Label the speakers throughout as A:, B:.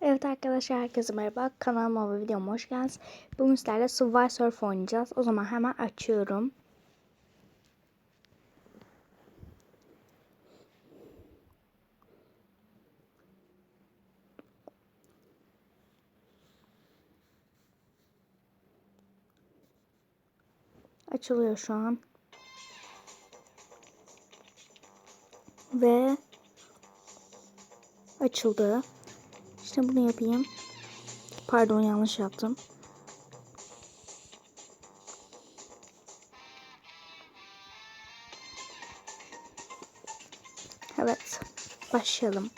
A: Evet arkadaşlar herkese merhaba. Kanalıma ve videoma hoş geldiniz. Bugün sizlerle Subway Surf oynayacağız. O zaman hemen açıyorum. Açılıyor şu an. Ve açıldı. İşte bunu yapayım. Pardon yanlış yaptım. Evet. Başlayalım.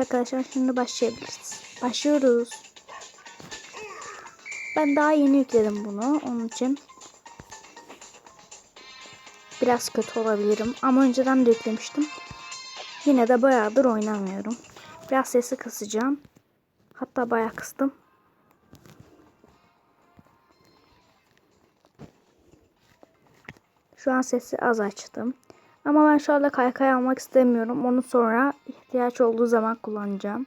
A: Arkadaşlar şimdi başlayabiliriz. Başlıyoruz. Ben daha yeni yükledim bunu. Onun için biraz kötü olabilirim. Ama önceden de yüklemiştim. Yine de bayağıdır oynamıyorum. Biraz sesi kısacağım. Hatta bayağı kıstım. Şu an sesi az açtım. Ama ben şu anda kaykay almak istemiyorum. Onu sonra ihtiyaç olduğu zaman kullanacağım.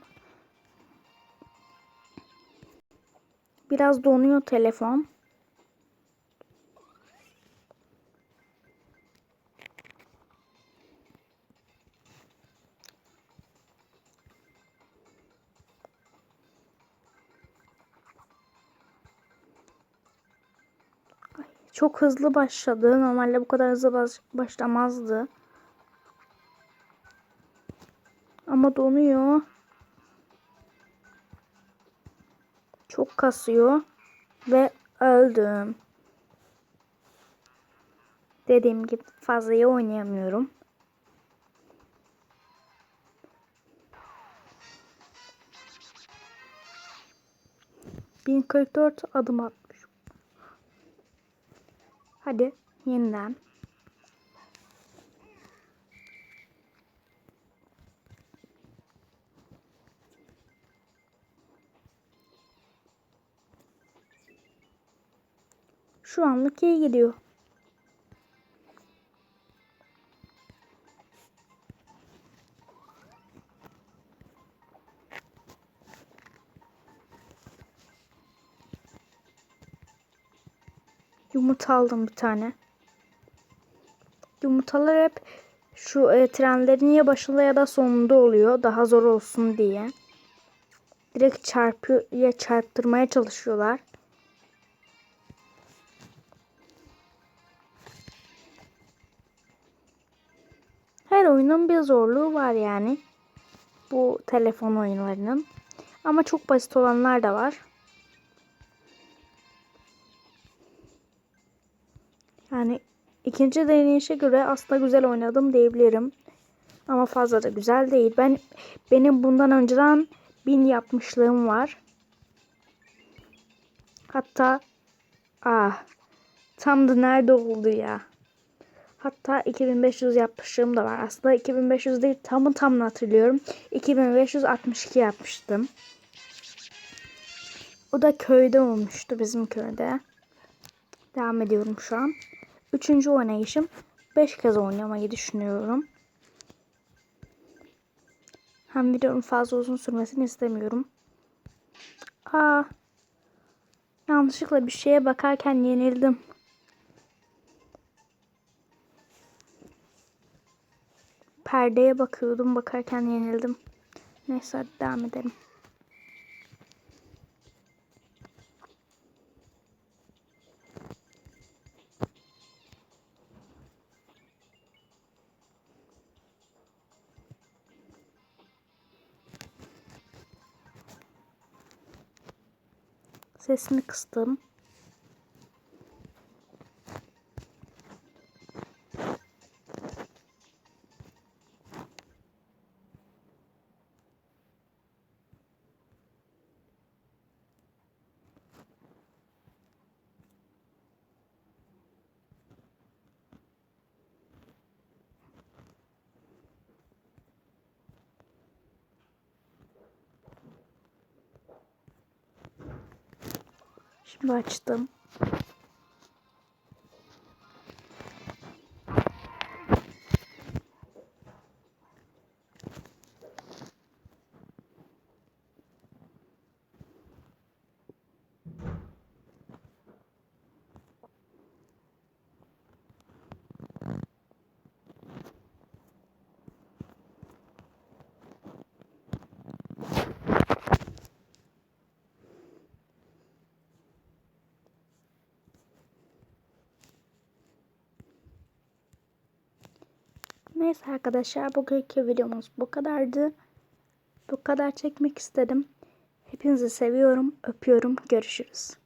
A: Biraz donuyor telefon. Çok hızlı başladı. Normalde bu kadar hızlı baş başlamazdı. Ama donuyor. Çok kasıyor. Ve öldüm. Dediğim gibi fazla iyi oynayamıyorum. Bin kırk dört adım atmış. Hadi yeniden. Şu anlık iyi gidiyor. Yumurta aldım bir tane. Yumurtalar hep şu e, trenlerin ya başında ya da sonunda oluyor. Daha zor olsun diye. Direkt çarpıya çarptırmaya çalışıyorlar. Her oyunun bir zorluğu var yani. Bu telefon oyunlarının. Ama çok basit olanlar da var. Yani ikinci deneyişe göre aslında güzel oynadım diyebilirim. Ama fazla da güzel değil. Ben benim bundan önceden bin yapmışlığım var. Hatta ah tam da nerede oldu ya. Hatta 2500 yapmışlığım da var. Aslında 2500 değil tamı tamını hatırlıyorum. 2562 yapmıştım. O da köyde olmuştu bizim köyde. Devam ediyorum şu an. Üçüncü oynayışım. Beş kez oynamayı düşünüyorum. Hem videonun fazla uzun sürmesini istemiyorum. Aa, yanlışlıkla bir şeye bakarken yenildim. Perdeye bakıyordum bakarken yenildim. Neyse devam edelim. Sesini kıstım. Şimdi açtım. Neyse arkadaşlar bugünkü videomuz bu kadardı. Bu kadar çekmek istedim. Hepinizi seviyorum, öpüyorum. Görüşürüz.